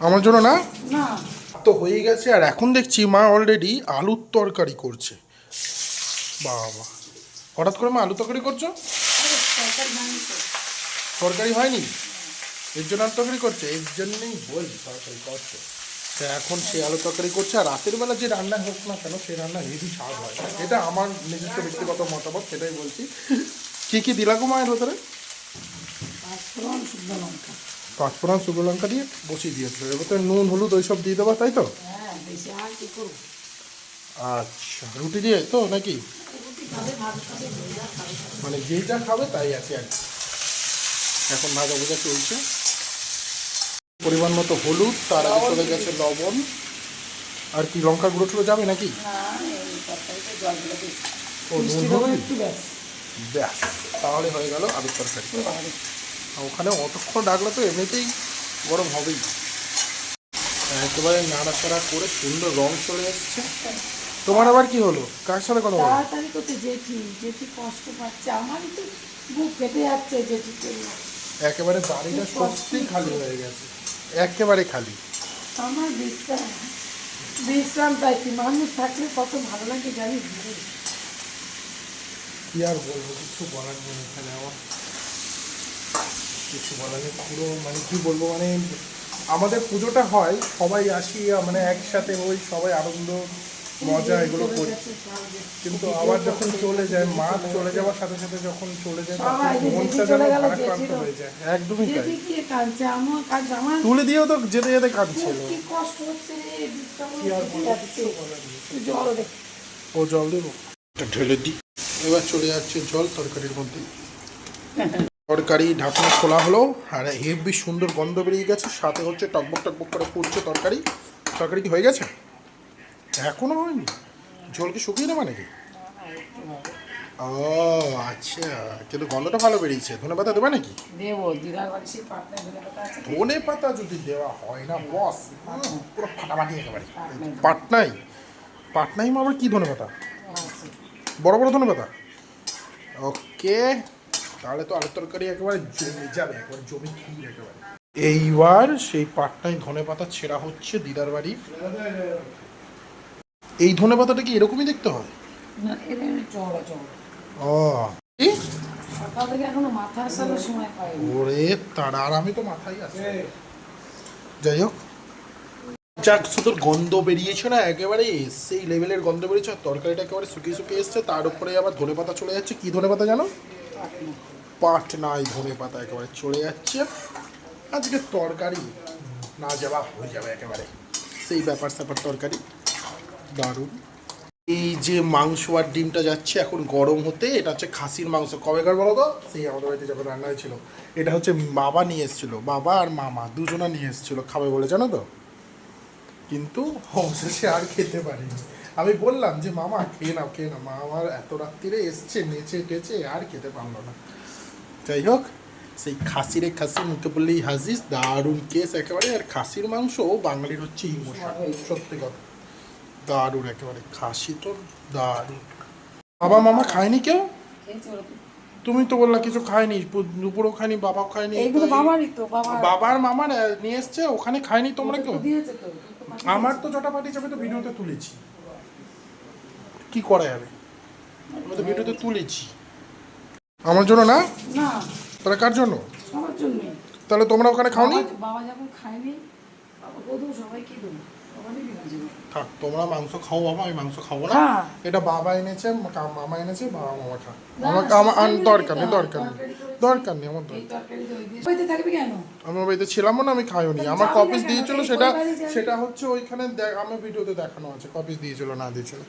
আমার জন্য না? তো হয়ে গেছে আর এখন দেখছি মা অলরেডি আলুর তরকারি করছে। বাবা। হঠাৎ করে মা আলু তরকারি করছ? তরকারি হয়নি? এর জন্য আলু তরকারি করছে? এর জন্যই বল তরকারি করছে। তা এখন সে আলু তরকারি করছে আর রাতের বেলা যে রান্না হোক না কেন সেই রান্না হেভি স্বাদ হয়। এটা আমার নিজস্ব ব্যক্তিগত মতামত সেটাই বলছি। কি কি দিলা গো মায়ের ভেতরে? শুকনো লঙ্কা। পাঁচফোড়ন শুকনো লঙ্কা দিয়ে বসিয়ে দিয়েছিল। এবার ভেতরে নুন হলুদ ওইসব দিয়ে দেবা তাই তো? হ্যাঁ আচ্ছা রুটি দিয়ে তো নাকি? মানে যেটা খাবে তাই আছে আর। এখন ভাজা ভুজা চলছে। পরিমাণ মতো হলুদ তার আগে চলে গেছে লবণ। আর কি লঙ্কা গুঁড়ো টুড়ো যাবে নাকি? ও নুন হলুদ? ব্যাস। তাহলে হয়ে গেল আলুর তরকারি। ওখানে অতক্ষণ রাখলে তো এমনিতেই গরম হবেই। একেবারে নাড়া নাড়াচাড়া করে সুন্দর রং চলে এসছে। তোমার আবার কি হলো? কার সাথে কথা বলো তাড়াতাড়ি করতে জেঠি জেঠি কষ্ট পাচ্ছে। আমারই তো বুক যাচ্ছে জন্য। একেবারে বাড়িটা সত্যিই খালি হয়ে গেছে। একেবারে খালি। আমার বিশ্রাম বিশ্রাম তাই কি? মানুষ থাকলে কত ভালো লাগে জানিস কি আর বলব কিছু বলার নেই এখানে আমার কিছু বলার নেই পুরো মানে কি বলব মানে আমাদের পুজোটা হয় সবাই আসি মানে একসাথে ওই সবাই আনন্দ মজা এগুলো করি। কিন্তু আবার যখন চলে যায় মা চলে যাওয়ার সাথে সাথে যখন চলে যায় মনটা যেন ভারাক্রান্ত হয়ে যায়। একদমই তাই। তুলে দিয়েও তো যেতে যেতে কাঁদছিল। কি আর ও জল দেবো। ঢেলে দিই। এবার চলে যাচ্ছে জল তরকারির মধ্যে। তরকারি ঢাকনা খোলা হলো আর হেভি সুন্দর গন্ধ বেরিয়ে গেছে। সাথে হচ্ছে টকবক টকবক করে ফুটছে তরকারি। তরকারি কি হয়ে গেছে? এখনও হয়নি? ঝোল কি শুকিয়ে নেবা নাকি? ও আচ্ছা। কিন্তু গন্ধটা ভালো বেরিয়েছে। ধনে পাতা দেবে নাকি? ধনে পাতা যদি দেওয়া হয় না বস উম, পুরো ফাটাফাটি একেবারে। পাটনাই। পাটনাই আবার কি ধনে পাতা? বড় বড় ধনে পাতা? ওকে। তাহলে তো আলুর তরকারি একেবারে জমে যাবে একেবারে জমি ক্ষীর একেবারে। এইবার সেই পাটনায় ধনে পাতা ছেঁড়া হচ্ছে দিদার বাড়ি। এই ধনে পাতাটা কি এরকমই দেখতে হয়? ও। ওরে তারা আর আমি তো মাথায় আছে যাই হোক। যাক শুধু গন্ধ বেরিয়েছে না একেবারে সেই লেভেলের গন্ধ বেরিয়েছে আর তরকারিটা একেবারে শুকিয়ে শুকিয়ে এসছে তার উপরে আবার ধনে পাতা চলে যাচ্ছে। কি ধনে পাতা জানো? পাট নাই ধনে পাতা একেবারে চলে যাচ্ছে। আজকে তরকারি না যাওয়া হয়ে যাবে একেবারে। সেই ব্যাপার স্যাপার তরকারি। দারুণ। এই যে মাংস আর ডিমটা যাচ্ছে এখন গরম হতে, এটা হচ্ছে খাসির মাংস। কবেকার বলো তো? সেই আমাদের বাড়িতে যখন রান্না হয়েছিল, এটা হচ্ছে বাবা নিয়ে এসেছিল। বাবা আর মামা দুজনা নিয়ে এসেছিল। খাবে বলে, জানো তো? কিন্তু অবশেষে আর খেতে পারিনি। আমি বললাম যে মামা খেয়ে নাও খেয়ে নাও। মা আমার এত রাত্রিরে এসছে নেচে টেচে আর খেতে পারল না। যাই হোক সেই খাসিরে খাসি মুখে বললেই হাজিস দারুণ কেস একেবারে। আর খাসির মাংস বাঙালির হচ্ছে ইমোশন। সত্যি কথা। দারুণ একেবারে। খাসি তো দারুণ। বাবা মামা খায়নি কেউ। তুমি তো বললা কিছু খায়নি দুপুরেও খায়নি বাবাও খায়নি। বাবারই তো বাবার। মামার নিয়ে এসছে ওখানে খায়নি তোমরা কেউ? আমার তো জটা পাটি যাবে তো ভিডিওতে তুলেছি। কি করা যাবে আমি তো ভিডিওতে তুলেছি। আমার জন্য না? না। তাহলে কার জন্য? সবার জন্য। তাহলে তোমরা ওখানে খাওনি? বাবা যখন খায়নি সবাইকে দেবো। থাক তোমরা মাংস খাও বাবা আমি মাংস খাব না। হ্যাঁ। এটা বাবা এনেছে মামা এনেছে বাবা মামা খা আমাকে আমার দরকার নেই দরকার নেই। দরকার নেই আমার দরকার আমার বাড়িতে ছিলাম না আমি খাইও নি। আমার কপিস? দিয়েছিল সেটা। সেটা হচ্ছে ওইখানে আমার ভিডিওতে দেখানো আছে কপিস দিয়েছিল না দিয়েছিল।